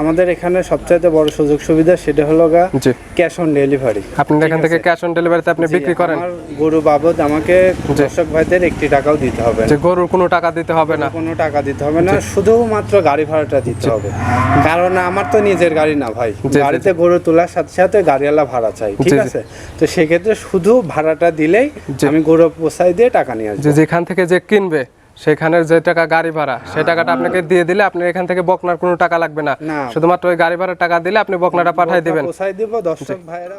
আমাদের এখানে সবচাইতে বড় সুযোগ সুবিধা সেটা হলো গা ক্যাশ অন ডেলিভারি আপনার এখান থেকে ক্যাশ অন ডেলিভারিতে আপনি বিক্রি করেন? গরু বাবদ আমাকে দর্শক ভাইদের একটি টাকাও দিতে হবে না। যে গরুর কোনো টাকা দিতে হবে না। কোনো টাকা দিতে হবে না শুধুমাত্র গাড়ি ভাড়াটা দিতে হবে। কারণ আমার তো নিজের গাড়ি না ভাই। গাড়িতে গরু তোলার সাথে সাথে গাড়িওয়ালা ভাড়া চাই ঠিক। আছে? তো সেক্ষেত্রে শুধু ভাড়াটা দিলেই আমি গরু পোসাই দিয়ে টাকা নিয়ে আসব। যেখান থেকে যে কিনবে সেখানের যে টাকা গাড়ি ভাড়া সেই টাকাটা আপনাকে দিয়ে দিলে আপনি এখান থেকে বকনার কোনো টাকা লাগবে না। শুধুমাত্র ওই গাড়ি ভাড়ার টাকা দিলে আপনি বকনাটা পাঠিয়ে দিবেন। দর্শক ভাইয়েরা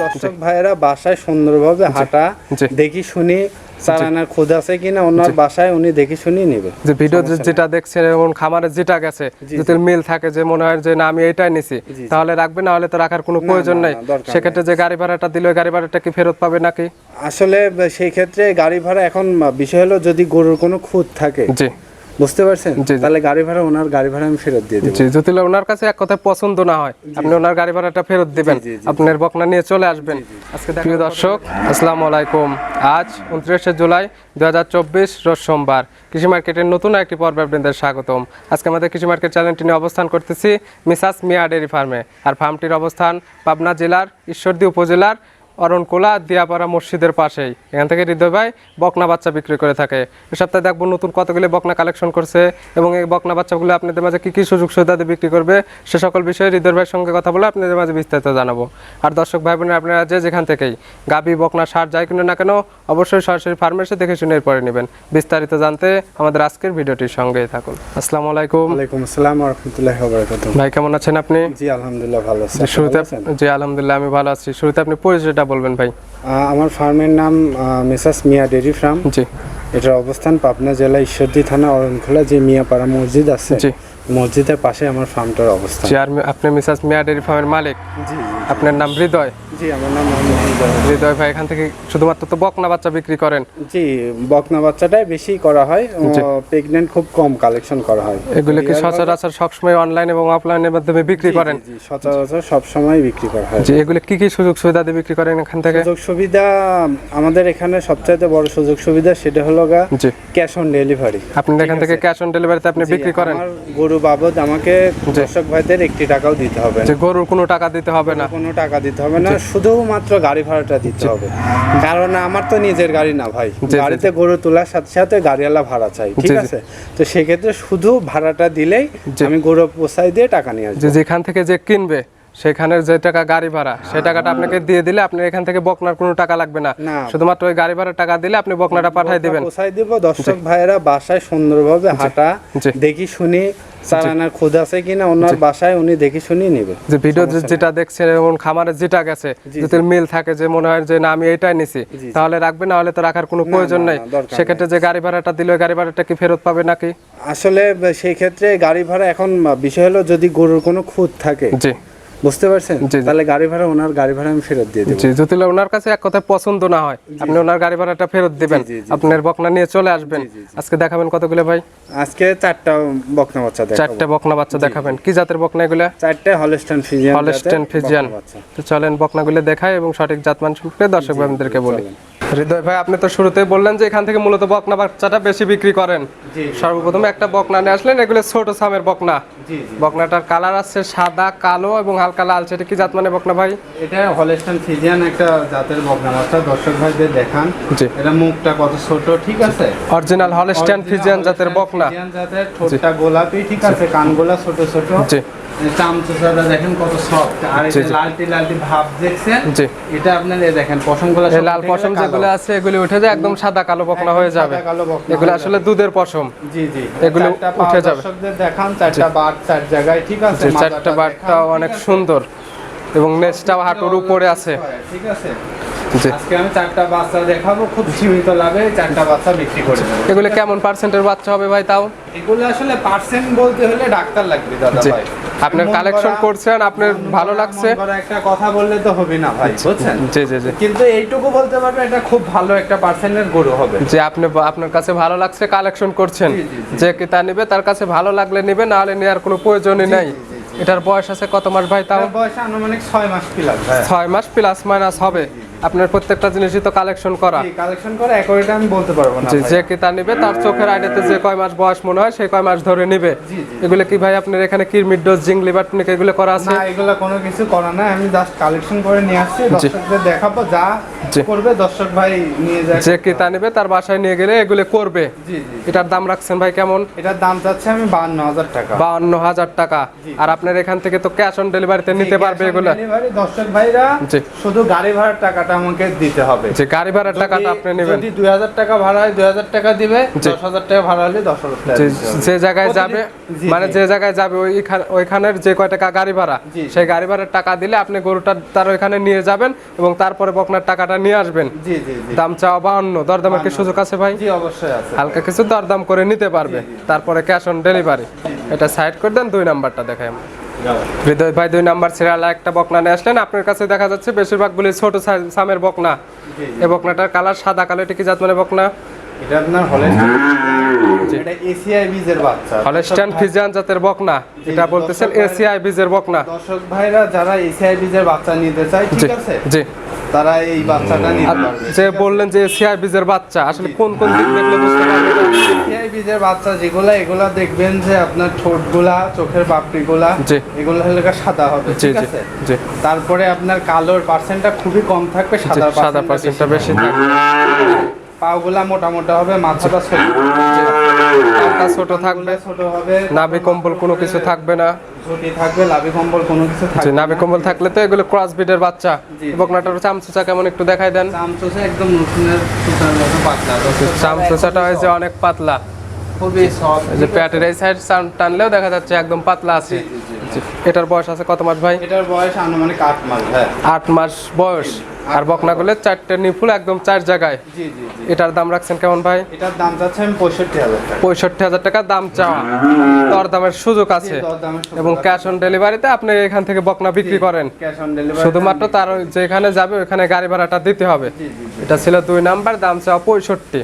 দর্শক ভাইয়েরা বাসায় সুন্দরভাবে হাঁটা দেখি শুনি খোঁজ আছে কিনা ওনার বাসায় উনি দেখি শুনি নেবে। যে ভিডিও যেটা দেখছেন এবং খামারে যেটা গেছে যদি মিল থাকে যে মনে হয় যে না আমি এটাই নিছি তাহলে রাখবে না হলে তো রাখার কোনো প্রয়োজন নাই। সেক্ষেত্রে যে গাড়ি ভাড়াটা দিলে গাড়ি ভাড়াটা কি ফেরত পাবে নাকি? আসলে সেই ক্ষেত্রে গাড়ি ভাড়া এখন বিষয় হলো যদি গরুর কোনো খুঁত থাকে জি। বুঝতে পারছেন। তাহলে গাড়ি ভাড়া ওনার গাড়ি ভাড়া আমি ফেরত দিয়ে দেবো। যদি ওনার কাছে এক কথায় পছন্দ না হয়। আপনি ওনার গাড়ি ভাড়াটা ফেরত দিবেন। আপনার বকনা নিয়ে চলে আসবেন। আজকে প্রিয় দর্শক আসসালামু আলাইকুম। আজ উনত্রিশে জুলাই দু হাজার চব্বিশ রোজ সোমবার। কৃষি মার্কেটের নতুন একটি পর্বে আপনাদের স্বাগতম। আজকে আমাদের কৃষি মার্কেট চ্যানেলটি নিয়ে অবস্থান করতেছি মিসাস মিয়া ডেয়ারি ফার্মে। আর ফার্মটির অবস্থান পাবনা জেলার ঈশ্বরদী উপজেলার অরণকোলা দিয়াপাড়া মসজিদের পাশেই। এখান থেকে হৃদয় ভাই বকনা বাচ্চা বিক্রি করে থাকে। এ সপ্তাহে দেখব নতুন কতগুলি বকনা কালেকশন করছে এবং এই বকনা বাচ্চাগুলো আপনাদের মাঝে কী কী সুযোগ সুবিধা দিয়ে বিক্রি করবে সে সকল বিষয়ে হৃদয় ভাইয়ের সঙ্গে কথা বলে আপনাদের মাঝে বিস্তারিত জানাব। আর দর্শক ভাই বোনের আপনারা যে যেখান থেকেই গাবি বকনা সার যাই কিনে না কেন অবশ্যই সরাসরি ফার্মেসি দেখে শুনে এরপরে নেবেন। বিস্তারিত জানতে আমাদের আজকের ভিডিওটির সঙ্গেই থাকুন। আসসালামু আলাইকুম। ওয়ালাইকুম আসসালাম রহমতুল্লাহ ভাই কেমন আছেন আপনি? জি আলহামদুলিল্লাহ ভালো আছি। শুরুতে জি আলহামদুলিল্লাহ আমি ভালো আছি। শুরুতে আপনি পরিচয়টা বলবেন ভাই? আমার ফার্মের নাম মেসাস মিয়া ডেরি ফার্ম। জি। এটার অবস্থান পাবনা জেলা ঈশ্বরদী থানা অরণখোলা যে মিয়া পাড়া মসজিদ আছে। মসজিদের পাশে আমার ফার্মটার অবস্থান। জি আর আপনি মিসাস মিয়া ডেয়ারি ফার্মের মালিক? জি আপনার নাম হৃদয়? জি আমার নাম মোহাম্মদ হৃদয়। হৃদয় ভাই এখান থেকে শুধুমাত্র তো বকনা বাচ্চা বিক্রি করেন? জি বকনা বাচ্চাটাই বেশি করা হয় প্রেগনেন্ট খুব কম কালেকশন করা হয়। এগুলো কি সচরাচর সবসময় অনলাইন এবং অফলাইনের মাধ্যমে বিক্রি করেন জি, জি, সচরাচর সব সময় বিক্রি করা হয়। যে এগুলো কি কি সুযোগ সুবিধা দিয়ে বিক্রি করেন এখান থেকে? সুযোগ সুবিধা আমাদের এখানে সবচাইতে বড় সুযোগ সুবিধা সেটা হলো গা জি। ক্যাশ অন ডেলিভারি আপনার এখান থেকে ক্যাশ অন ডেলিভারিতে আপনি বিক্রি করেন? গরু বাবদ আমাকে দর্শক ভাইদের একটি টাকাও দিতে হবে না। গরুর কোনো টাকা দিতে হবে না। কোনো টাকা দিতে হবে না শুধুমাত্র গাড়ি ভাড়াটা দিতে হবে। কারণ আমার তো নিজের গাড়ি না ভাই। গাড়িতে গরু তোলার সাথে সাথে গাড়িওয়ালা ভাড়া চাই ঠিক। আছে? তো সেক্ষেত্রে শুধু ভাড়াটা দিলেই আমি গরু পোসাই দিয়ে টাকা নিয়ে আসব। যেখান থেকে যে কিনবে সেখানের যে টাকা গাড়ি ভাড়া সেই টাকাটা আপনাকে দিয়ে দিলে আপনি এখান থেকে বকনার কোনো টাকা লাগবে না। শুধুমাত্র ওই গাড়ি ভাড়ার টাকা দিলে আপনি বকনাটা পাঠিয়ে দিবেন। পোসাই দিব। দর্শক ভাইয়েরা বাসায় সুন্দরভাবে হাঁটা দেখি শুনি চালানার খোঁজ আছে কিনা ওনার বাসায় উনি দেখি শুনি নেবে। যে ভিডিও যেটা দেখছেন এবং খামারে যেটা গেছে যদি মিল থাকে যে মনে হয় যে না আমি এটাই নিছি তাহলে রাখবে না হলে তো রাখার কোনো প্রয়োজন নাই। সেক্ষেত্রে যে গাড়ি ভাড়াটা দিলে ওই গাড়ি ভাড়াটা কি ফেরত পাবে নাকি? আসলে সেই ক্ষেত্রে গাড়ি ভাড়া এখন বিষয় হলো যদি গরুর কোনো খুঁত থাকে জি। বুঝতে পারছেন। তাহলে গাড়ি ভাড়া ওনার গাড়ি ভাড়া আমি ফেরত দিয়ে দেবো। যদি ওনার কাছে এক কথা পছন্দ না হয়। আপনি ওনার গাড়ি ভাড়াটা ফেরত দিবেন। আপনার বকনা নিয়ে চলে আসবেন। আজকে দেখাবেন কতগুলো ভাই? আজকে চারটা বকনা বাচ্চা দেখাবো। চারটা বকনা বাচ্চা দেখাবেন। কি জাতের বকনা এগুলো? চারটা হলস্টেন ফিজিয়ান হলস্টেন ফিজিয়ান তো চলেন বকনাগুলো দেখাই এবং সঠিক জাতমান সম্পর্কে দর্শক ভাইদেরকে বলি। হৃদয় ভাই আপনি তো শুরুতেই বললেন যে এখান থেকে মূলত বকনা বাচ্চাটা বেশি বিক্রি করেন। সর্বপ্রথম একটা বকনা নিয়ে আসলেন এগুলো ছোট সামের বকনা। বকনাটার কালার আছে সাদা কালো এবং হালকা লাল সেটা কি জাত মানে বকনা ভাই? এটা হলস্টাইন ফিজিয়ান একটা জাতের বকনা। বাচ্চা দর্শক ভাইদের দেখান। এটা মুখটা কত ছোট ঠিক আছে? অরিজিনাল হলস্টেন ফিজিয়ান জাতের বকনা। ফিজিয়ান জাতের ঠোঁটটা গোলাপি ঠিক আছে? কানগুলা ছোট ছোট। জি দেখেন কত সফট আর এই জি, যে জি। লালটি লালটি ভাব দেখছেন এটা আপনার দেখেন পশমগুলা লাল পশম যেগুলো আছে এগুলি উঠে যায় একদম সাদা কালো হয়ে যাবে। এগুলো আসলে দুধের পশম। জি জি। এগুলো চারটা পা উঠে যাবে। দেখান চারটা বাট চার জায়গায় ঠিক আছে? চারটা বাটটা অনেক সুন্দর। এবং নেচটাও হাঁটুর উপরে আছে। ঠিক আছে? আজকে আমি চারটা বাচ্চা দেখাবো খুব সীমিত লাভে চারটা বাচ্চা বিক্রি করে দেবো। এগুলো কেমন পার্সেন্টের বাচ্চা হবে ভাই তাও? এগুলো আসলে পার্সেন্ট বলতে হলে ডাক্তার লাগবে দাদা ভাই। আপনার কালেকশন করছেন আপনার ভালো লাগছে? একটা কথা বললে তো হবে না ভাই বুঝছেন? জি জি জি। কিন্তু এইটুকু বলতে পারবে এটা খুব ভালো একটা পার্সেন্টের গরু হবে। যে আপনি আপনার কাছে ভালো লাগছে কালেকশন করছেন। যে কি তা নিবে তার কাছে ভালো লাগলে নিবে না হলে নেওয়ার কোনো প্রয়োজনই নাই। এটার বয়স আছে কত মাস ভাই তাও? বয়স আনুমানিক ছয় মাস প্লাস ভাই। ছয় মাস প্লাস মাইনাস হবে। আপনার প্রত্যেকটা জিনিসই তো কালেকশন করা। কালেকশন করে একরিটা আমি বলতে পারব না যে কি তা নিবে তার চোখের আইডিয়াতে যে কয় মাস বয়স মনে হয় সেই কয় মাস ধরে নেবে। এগুলো কি ভাই আপনার এখানে কিরমিট ডোজ জিং লিভার টনিক এগুলো করা আছে? না এগুলা কোনো কিছু করা না আমি জাস্ট কালেকশন করে নিয়ে আসছি দর্শকদের দেখাবো যা করবে দর্শক ভাই নিয়ে যায় যে কি তা নিবে তার বাসায় নিয়ে গেলে এগুলো করবে। জি জি। এটার দাম রাখছেন ভাই কেমন? এটার দাম চাচ্ছে আমি বান্ন হাজার টাকা। বাউন্ন হাজার টাকা। আর আপনার এখান থেকে তো ক্যাশ অন ডেলিভারিতে নিতে পারবে এগুলো? ডেলিভারি দর্শক ভাইরা। শুধু গাড়ি ভাড়ার টাকাটা আমাকে দিতে হবে। যে গাড়ি ভাড়ার টাকাটা আপনি নেবেন। যদি দুই হাজার টাকা ভাড়া হয় দুই হাজার টাকা দিবে দশ হাজার টাকা ভাড়া হলে দশ হাজার টাকা যে দিতে হবে। যে জায়গায় যাবে মানে যে জায়গায় যাবে ওইখান ওইখানের যে কয় টাকা গাড়ি ভাড়া সেই গাড়ি ভাড়ার টাকা দিলে আপনি গরুটা তার ওইখানে নিয়ে যাবেন এবং তারপরে বকনার টাকাটা নিয়ে আসবেন। জি জি জি। দাম চাওয়া বাহান্ন। দরদামের কি সুযোগ আছে ভাই? জি অবশ্যই আছে। হালকা কিছু দরদাম করে নিতে পারবে। তারপরে ক্যাশ অন ডেলিভারি এটা সাইড করে দেন দুই নাম্বারটা দেখাই আমরা হৃদয় ভাই দুই নাম্বার সিরিয়াল একটা বকনা নিয়ে আসলেন। আপনার কাছে দেখা যাচ্ছে বেশিরভাগগুলি ছোট সামের বকনা। এই বকনাটার কালার সাদা কালো এটা কি জাত মানে বকনা? এটা আপনার এটা এসিআই বীজের বাচ্চা। হলস্টাইন ফিজিয়ান জাতের বকনা। এটা বলতেছেন এসিআই বীজের বকনা। দর্শক ভাইরা যারা এসিআই বীজের বাচ্চা নিতে চায় ঠিক আছে? জি। তারা এই বাচ্চাটা নিতে পারবে। যে বললেন যে এসিআই বীজের বাচ্চা আসলে কোন কোন দিক দেখলে বুঝতে পারবে এসিআই বীজের বাচ্চা যেগুলা এগুলা দেখবেন যে আপনার ঠোঁটগুলা চোখের পাপড়িগুলা। এগুলো হালকা সাদা হবে ঠিক আছে? তারপরে আপনার কালোর পার্সেন্টটা খুবই কম থাকবে সাদা সাদা পার্সেন্টটা বেশি থাকে পাগুলা মোটা মোটা হবে মাথাটা ছোট। পাতা ছোট থাকবে। ছোট হবে নাভি কম্বল কোনো কিছু থাকবে না। ঝুটি থাকবে লাভি কম্বল কোনো কিছু থাকবে নাভি কম্বল থাকলে তো এগুলো ক্রস বিডের বাচ্চা। বকনাটার চামচুচা কেমন একটু দেখাই দেন। চামচোসে একদম নতুনের সুতার মতো পাতলা চামচুচাটা হয়েছে অনেক পাতলা। খুবই সফট যে প্যাটের এই সাইড টানলেও দেখা যাচ্ছে একদম পাতলা আছে। এটার বয়স আছে কত মাস ভাই? এটার বয়স আনুমানিক আট মাস হ্যাঁ। আট মাস বয়স। আর বকনাগুলো চারটে নিফুল একদম চার জায়গায়। জি জি জি। এটার দাম রাখছেন কেমন ভাই? এটার দাম চাচ্ছে আমি পঁয়ষট্টি হাজার টাকা। পঁয়ষট্টি হাজার টাকা দাম চাওয়া। দর দামের সুযোগ আছে। এবং ক্যাশ অন ডেলিভারিতে আপনি এখান থেকে বকনা বিক্রি করেন। ক্যাশ অন ডেলিভারি শুধুমাত্র তার যেখানে যাবে ওখানে গাড়ি ভাড়াটা দিতে হবে। এটা ছিল দুই নাম্বার দাম চাওয়া পঁয়ষট্টি।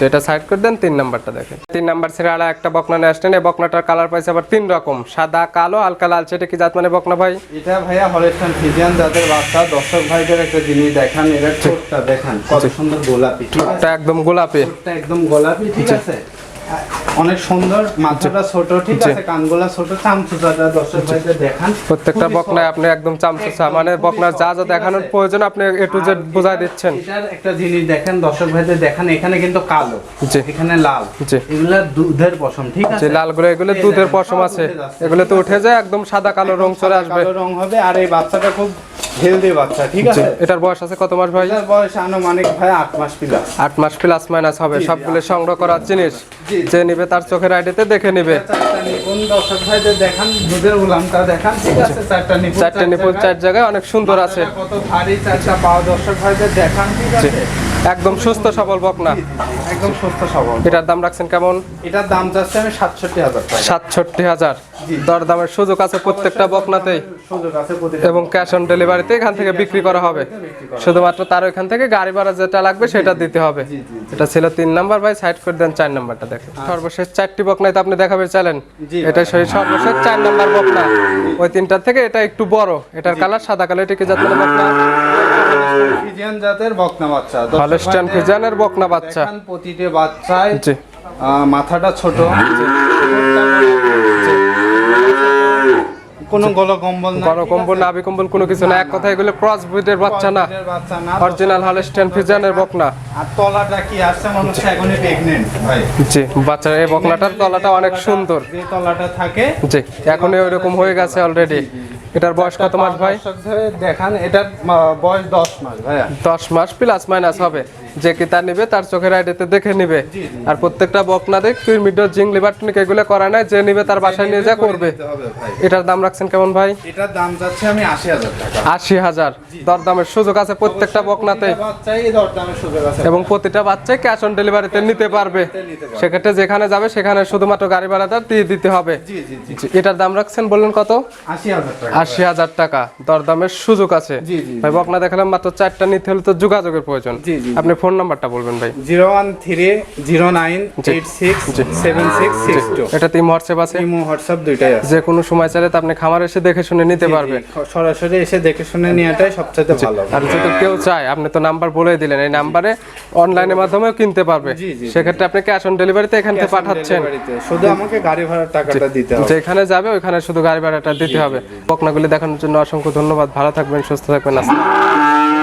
যেটা সাইড করে দেন তিন নাম্বারটা দেখেন। তিন নাম্বার ছেড়ে সিরিয়ালে একটা বকনা নিয়ে আসলেন। এই বকনাটার কালার পাইছে আবার তিন রকম সাদা কালো হালকা লালচে। এটা কি জাত মানে বকনা ভাই? এটা ভাইয়া হলেস্টান ফিজিয়ান যাদের বাচ্চা। দর্শক ভাইদের একটা জিনিস দেখান এর ঠোঁটটা দেখান। কত সুন্দর গোলাপি ঠিক একদম গোলাপি। ঠোঁটটা একদম গোলাপি ঠিক আছে? অনেক সুন্দর মাথাটা ছোট ঠিক আছে? কানগুলা ছোট চামচুটাটা দর্শক ভাইদের দেখান। প্রত্যেকটা বকনায় আপনি একদম চামচুচা মানে যা যা দেখানোর প্রয়োজন আপনি এ টু জেড বোঝাই দিচ্ছেন। এটার একটা জিনিস দেখেন দর্শক ভাইদের দেখান এখানে কিন্তু কালো এখানে লাল। এগুলা দুধের পশম ঠিক আছে? যে লালগুলো এগুলো দুধের পশম আছে। এগুলো তো উঠে যায় একদম সাদা কালো রং চলে আসবে। রং হবে আর এই বাচ্চাটা খুব হেলদি বাচ্চা ঠিক আছে? এটার বয়স আছে কত মাস ভাই? এটার বয়স আনুমানিক ভাই আট মাস প্লাস আট মাস প্লাস মাইনাস হবে সবগুলো সংগ্রহ করার জিনিস। যে নিবে তার চোখের আইডিতে দেখে নিবে। চারটা দর্শক ভাইদের দেখান দুধের উলামটা দেখান ঠিক আছে? চারটা নিপুণ চারটে নিপুল চার জায়গায় অনেক সুন্দর আছে। কত ভারী চারটা পাওয়া দর্শক ভাইদের দেখান ঠিক আছে? একদম সুস্থ সবল বকনা। একদম সুস্থ সবল। এটার দাম রাখছেন কেমন? এটার দাম যাচ্ছে আমি সাতষট্টি হাজার টাকা। সাতষট্টি হাজার। জি। দর দামের সুযোগ আছে প্রত্যেকটা বকনাতেই সুযোগ আছে এবং ক্যাশ অন ডেলিভারিতে এখান থেকে বিক্রি করা হবে। শুধুমাত্র তার ওইখান থেকে গাড়ি ভাড়া যেটা লাগবে সেটা দিতে হবে জি, জি, এটা ছিল তিন নাম্বার ভাই সাইড করে দেন চার নাম্বারটা দেখেন। সর্বশেষ চারটি বকনাই তো আপনি দেখাবে চাইলেন জি, এটা সেই সর্বশেষ চার নাম্বার বকনা। ওই তিনটার থেকে এটা একটু বড়। এটার কালার সাদা কালার এটা কি জাত মানে বকনা? ফিজিয়ান জাতের বকনা বাচ্চা। হলস্টাইন ভাইদের বকনা বাচ্চা। প্রতিটি বাচ্চায় মাথাটা ছোট। কোনো গল কম্বল না বড় কম্বল নাভি কম্বল কোনো কিছু না। এক কথা এগুলো ক্রস ব্রিডের বাচ্চা না। অরিজিনাল হলস্টাইন ফিজানের বকনা। আর তলাটা কি আসছে মনে হচ্ছে এখনই প্রেগনেন্ট ভাই। জি বাচ্চার এই বকনাটার তলাটা অনেক সুন্দর। যে তলাটা থাকে জি এখনই ওইরকম হয়ে গেছে অলরেডি এটার বয়স কত মাস ভাই? দেখান এটার বয়স দশ মাস ভাইয়া। দশ মাস প্লাস মাইনাস হবে। যে কি তার নিবে তার চোখের আইডিতে দেখে নিবে। আর প্রত্যেকটা বকনাতে কিরমিডর জিং লিভার টনিক এগুলো করা নাই যে নিবে তার বাসায় নিয়ে যা করবে। এটার দাম রাখছেন কেমন ভাই? এটার দাম যাচ্ছে আমি আশি হাজার টাকা। আশি হাজার। দরদামের সুযোগ আছে প্রত্যেকটা বকনাতে এবং প্রতিটা বাচ্চাই ক্যাশ অন ডেলিভারিতে নিতে পারবে। সেক্ষেত্রে যেখানে যাবে সেখানে শুধুমাত্র গাড়ি ভাড়াটা দিয়ে দিতে হবে। জি জি জি। জি, এটার দাম রাখছেন বললেন কত? আশি হাজার টাকা। আশি হাজার টাকা। দরদামের সুযোগ আছে। ভাই বকনা দেখালাম মাত্র চারটা নিতে হলে তো যোগাযোগের প্রয়োজন। আপনি ফোন নাম্বারটা বলবেন ভাই? Zero one three zero nine eight six seven six six two. এটা তিন হোয়াটসঅ্যাপ আছে? ইমো হোয়াটসঅ্যাপ দুইটাই আছে। যে কোনো সময় চাইলে তো আপনি খামার এসে দেখে শুনে নিতে পারবে। জি, সরাসরি এসে দেখে শুনে নেওয়াটাই সবচেয়ে ভালো। আর যদি কেউ চায় আপনি তো নাম্বার বলে দিলেন এই নাম্বারে অনলাইনের মাধ্যমেও কিনতে পারবে। সেক্ষেত্রে আপনি ক্যাশ অন ডেলিভারিতে এখান থেকে পাঠাচ্ছেন। শুধু আমাকে গাড়ি ভাড়ার টাকাটা দিতে হবে। যেখানে যাবে ওইখানে শুধু গাড়ি ভাড়াটা দিতে হবে। বকনাগুলি দেখানোর জন্য অসংখ্য ধন্যবাদ। ভালো থাকবেন সুস্থ থাকবেন। আসসালাম